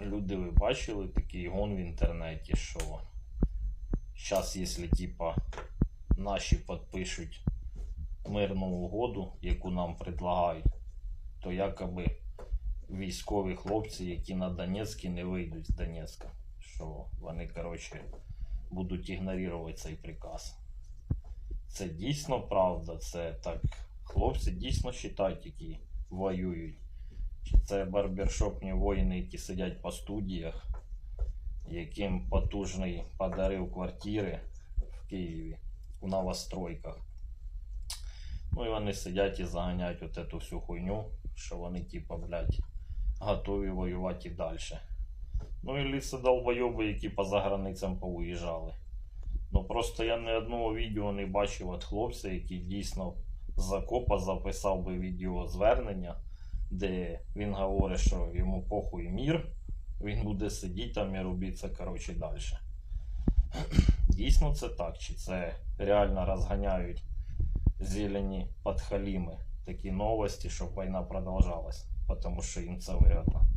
люди ви бачили такий гон в інтернеті, що зараз, якщо типа наші підпишуть мирну угоду, яку нам предлагають, то якоби військові хлопці, які на Донецькі не вийдуть з Донецька, що вони, коротше, будуть ігнорувати цей приказ. Це дійсно правда, це так. Хлопці дійсно вважають, які воюють. Це барбершопні воїни, які сидять по студіях, яким потужний подарив квартири в Києві у новостройках. Ну і вони сидять і заганяють от эту всю хуйню, що вони, типа, блядь, готові воювати і далі. Ну і ліси долбойоби, які поза границям повиїжджали. Ну просто я ні одного відео не бачив від хлопця, який дійсно з окопа записав би відеозвернення, де він говорить, що йому похуй мір, він буде сидіти там і робитися коротше далі. Дійсно це так, чи це реально розганяють зелені подхаліми такі новості, щоб війна продовжалась, тому що їм це вигодно.